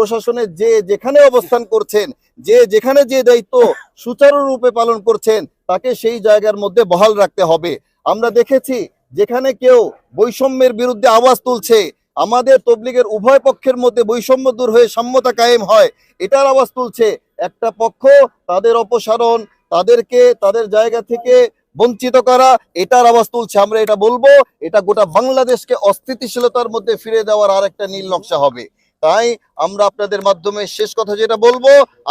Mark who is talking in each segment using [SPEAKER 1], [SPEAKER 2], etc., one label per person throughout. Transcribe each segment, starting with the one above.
[SPEAKER 1] প্রশাসনের যে যেখানে অবস্থান করছেন, যে যেখানে যে দায়িত্ব সুচারুরূপে পালন করছেন, তাকে সেই জায়গার মধ্যে বহাল রাখতে হবে। আমরা দেখেছি যেখানে কেউ বৈষম্যের বিরুদ্ধে আওয়াজ তুলছে, আমাদের তবলিগের উভয় পক্ষের মধ্যে বৈষম্য দূর হয়ে সাম্যতা কায়েম হয়, এটার আওয়াজ তুলছে। একটা পক্ষ তাদের অপসারণ, তাদেরকে, তাদের জায়গা থেকে বঞ্চিত করা, এটার আওয়াজ তুলছে। আমরা এটা বলব, এটা গোটা বাংলাদেশকে অস্থিতিশীলতার মধ্যে ফিরে দেওয়ার আর একটা নীল নকশা হবে। তাই আমরা আপনাদের মাধ্যমে শেষ কথা যেটা বলব,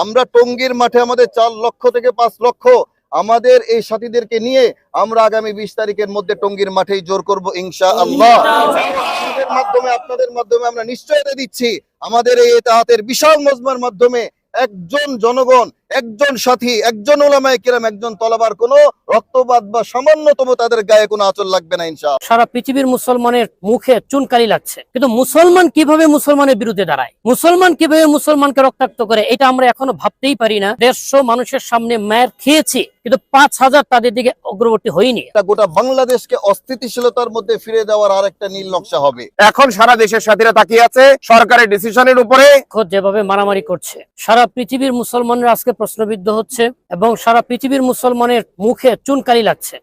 [SPEAKER 1] আমরা টঙ্গীর মাঠে আমাদের চার লক্ষ থেকে পাঁচ লক্ষ আমাদের এই সাথীদেরকে নিয়ে আমরা আগামী বিশ তারিখের মধ্যে টঙ্গীর মাঠেই জোর করব ইনশা আল্লাহ মাধ্যমে, আপনাদের মাধ্যমে আমরা নিশ্চয়তা দিচ্ছি। আমাদের এই তাহাতের বিশাল মজমার মাধ্যমে একজন জনগণ, একজন সাথী, একজন ওলামায় কিরাম, একজন তলাবার কোনো রক্তপাত বা সামান্যতম তাদের গায়ে কোনো আচল লাগবে না ইনশা
[SPEAKER 2] সারা পৃথিবীর মুসলমানের মুখে চুনকালি লাগছে। কিন্তু মুসলমান কীভাবে মুসলমানের বিরুদ্ধে দাঁড়ায়? মুসলমান কীভাবে মুসলমানকে রক্তাক্ত করে? এটা আমরা এখনও ভাবতেই পারি না। দেড়শো মানুষের সামনে মায়ের খেয়েছি। কিন্তু পাঁচ হাজার তাদের দিকে অগ্রবর্তী হয়নি।
[SPEAKER 1] গোটা বাংলাদেশকে অস্থিতিশীলতার মধ্যে ফিরে দেওয়ার আর একটা নীল নকশা হবে।
[SPEAKER 3] এখন সারা দেশের সাথীরা তাকিয়ে আছে সরকারের ডিসিশনের উপরে।
[SPEAKER 2] খোদ যেভাবে মারামারি করছে সারা পৃথিবীর মুসলমানরা আজকে প্রশ্নবিদ্ধ হচ্ছে এবং সারা পৃথিবীর মুসলমানের মুখে চুনকালি লাগছে।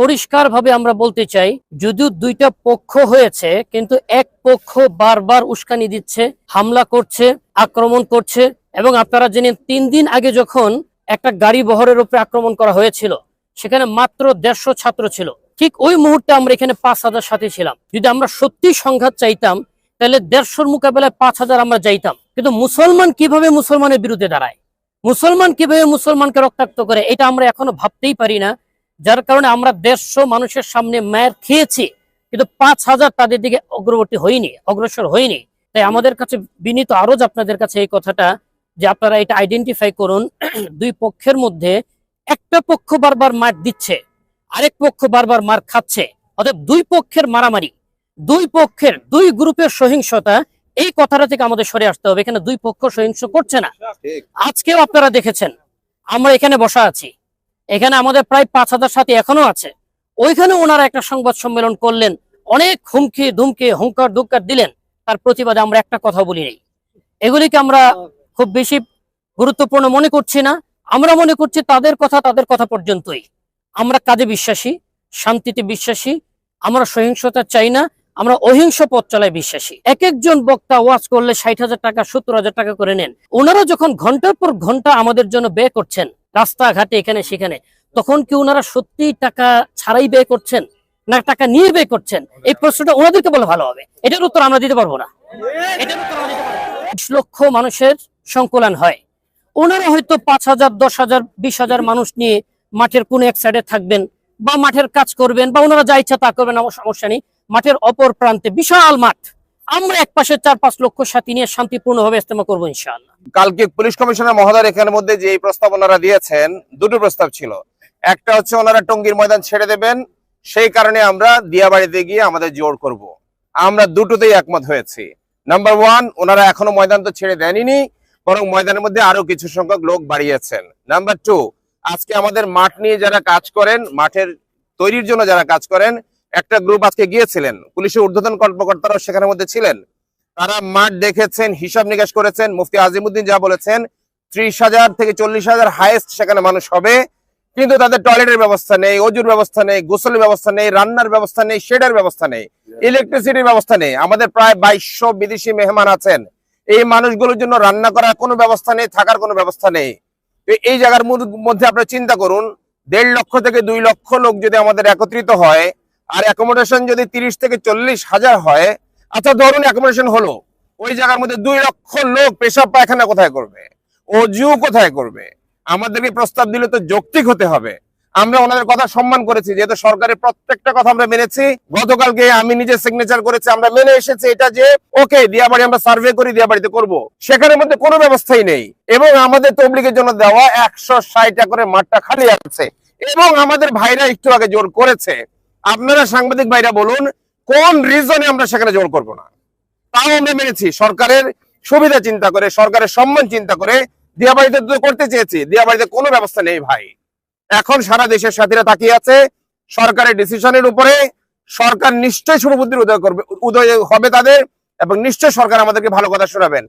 [SPEAKER 2] পরিষ্কার ভাবে আমরা বলতে চাই যদিও দুইটা পক্ষ হয়েছে কিন্তু এক পক্ষ বারবার উস্কানি দিচ্ছে হামলা করছে আক্রমণ করছে এবং আপনারা জেনে তিন দিন আগে যখন একটা গাড়ি বহরের উপরে আক্রমণ করা হয়েছিল। সেখানে মাত্র দেড়শো ছাত্র ছিল। ঠিক ওই মুহূর্তে আমরা এখানে পাঁচ হাজার সাথে ছিলাম। যদি আমরা সত্যি সংঘাত চাইতাম, তাহলে দেড়শোর মোকাবেলায় পাঁচ হাজার আমরা যাইতাম। কিন্তু মুসলমান কীভাবে মুসলমানের বিরুদ্ধে দাঁড়ায়? মুসলমান কীভাবে মুসলমানকে রক্তাক্ত করে? এটা আমরা এখনও ভাবতেই পারি না। যার কারণে আমরা দেড়শো মানুষের সামনে মায়ের খেয়েছি। কিন্তু পাঁচ হাজার তাদের দিকে অগ্রবর্তী হয়নি, অগ্রসর হয়নি। তাই আমাদের কাছে বিনীত আরজ আপনাদের কাছে এই কথাটা যে আপনারা এটা আইডেন্টিফাই করুন দুই পক্ষের মধ্যে একটা পক্ষ বারবার মার দিচ্ছে আরেক পক্ষ বারবার মার খাচ্ছে। অর্থাৎ দুই পক্ষের মারামারি দুই পক্ষের দুই গ্রুপের সহিংসতা এই কথাটা থেকে আমাদের সরে আসতে হবে। এখানে দুই পক্ষ সহিংস করছে না। আজকেও আপনারা দেখেছেন আমরা এখানে বসা আছি। এখানে আমাদের প্রায় পাঁচ হাজার সাথে এখনও আছে। ওইখানে ওনারা একটা সংবাদ সম্মেলন করলেন অনেক হুমকি ধুমকি হুঙ্কার দুক্কার দিলেন। তার প্রতিবাদে আমরা একটা কথা বলি নেই। এগুলিকে আমরা খুব বেশি গুরুত্বপূর্ণ মনে করছি না। আমরা মনে করছি তাদের কথা তাদের কথা পর্যন্তই। আমরা কাজে বিশ্বাসী, শান্তিতে বিশ্বাসী, আমরা সহিংসতা চাই না, আমরা অহিংস পথ চলায় বিশ্বাসী। এক একজন বক্তা ওয়াজ করলে ষাট হাজার টাকা, সত্তর হাজার টাকা করে নেন। ওনারা যখন ঘণ্টার পর ঘণ্টা আমাদের জন্য ব্যয় করছেন, রাস্তাঘাটে এখানে সেখানে, তখন কি ওনারা সত্যি টাকা ছাড়াই ব্যয় করছেন? না টাকা নিয়ে ব্যয় করছেন? এই প্রশ্নটা ওনাদেরকে বলে ভালো হবে। এটার উত্তর আমরা দিতে পারব না। এটার উত্তর আমরা দিতে পারব লক্ষ মানুষের সংকুলন হয়। ওনারা হয়তো পাঁচ হাজার, দশ হাজার, বিশ হাজার মানুষ নিয়ে মাঠের কোন এক সাইডে থাকবেন বা মাঠের কাজ করবেন বা ওনারা যা ইচ্ছা তা করবেন, আমার সমস্যা নেই। মাঠের অপর প্রান্তে বিশাল মাঠ। আমরা এক পাশে চার, পাঁচ লক্ষ সাথী নিয়ে শান্তিপূর্ণভাবে ইস্তেমা করব ইনশাআল্লাহ।
[SPEAKER 3] কালকে পুলিশ কমিশনার মহোদয় এখানের মধ্যে যে প্রস্তাব ওনারা দিয়েছেন, দুটো প্রস্তাব ছিল। একটা হচ্ছে ওনারা টঙ্গীর ময়দান ছেড়ে দেবেন, সেই কারণে আমরা দিয়াবাড়িতে গিয়ে আমাদের জোর করব। আমরা দুটোতেই একমত হয়েছি। নাম্বার ওয়ান ওনারা এখনও ময়দান তো ছেড়ে দেননি বরং ময়দানের মধ্যে আরও কিছু সংখ্যক লোক বাড়িয়েছেন। নাম্বার টু আজকে আমাদের মাঠ নিয়ে যারা কাজ করেন, মাঠের তৈরির জন্য যারা কাজ করেন, একটা গ্রুপ আজকে গিয়েছিলেন। পুলিশের ঊর্ধ্বতন কর্মকর্তারাও সেখানের মধ্যে ছিলেন। তারা মাঠ দেখেছেন, হিসাব নিকাশ করেছেন, মুফতি আজিমুদ্দিন যা বলেছেন, ত্রিশ হাজার থেকে চল্লিশ হাজার হাইয়েস্ট সেখানে মানুষ হবে। কিন্তু তাদের টয়লেটের ব্যবস্থা নেই, অজুর ব্যবস্থা নেই, গোসলের ব্যবস্থা নেই, রান্নার ব্যবস্থা নেই, শেডের ব্যবস্থা নেই ইলেকট্রিসিটির ব্যবস্থা নেই। আমাদের প্রায় বাইশশো বিদেশি মেহমান আছেন। এই মানুষগুলোর জন্য রান্না করার কোনো ব্যবস্থা নেই, থাকার কোনো ব্যবস্থা নেই। তো এই জায়গার মধ্যে আপনারা চিন্তা করুন, দেড় লক্ষ থেকে দুই লক্ষ লোক যদি আমাদের একত্রিত হয়, আর অ্যাকোমোডেশন যদি তিরিশ থেকে চল্লিশ হাজার হয় আচ্ছা ধরুন অ্যাকোমোডেশন হলো, ওই জায়গার মধ্যে দুই লক্ষ লোক পেশাব পায়খানা কোথায় করবে? অজু কোথায় করবে? আমাদেরকে প্রস্তাব দিলে তো যৌক্তিক হতে হবে। আমরা ওনাদের কথা সম্মান করেছি, যেহেতু সরকারের প্রত্যেকটা কথা আমরা মেনেছি। গতকালকে আমি নিজে সিগনেচার করেছি, আমরা মেনে এসেছি এটা যে, ওকে, দিয়াবাড়ি আমরা সার্ভে করি, দিয়াবাড়িতে করব। সেখানের মধ্যে কোনো ব্যবস্থাই নেই। এবং আমাদের তবলিগের জন্য দেওয়া একশো ষাট করে মাঠটা খালি আছে। এবং আমাদের ভাইরা একটু আগে জোর করেছে। আপনারা সাংবাদিক ভাইরা বলুন, কোন রিজনে আমরা সেখানে জোর করব না? তাও আমরা মেনেছি। সরকারের সুবিধা চিন্তা করে, সরকারের সম্মান চিন্তা করে, দিয়াবাড়িতে করতে চেয়েছি। দিয়াবাড়িতে কোনো ব্যবস্থা নেই ভাই। এখন সারা দেশের সাথীরা তাকিয়ে আছে। সরকারের ডিসিশনের উপরে। সরকার নিশ্চয়ই শুভবুদ্ধির উদয় করবে উদয় হবে তাদের এবং নিশ্চয় সরকার আমাদেরকে ভালো কথা শোনাবেন।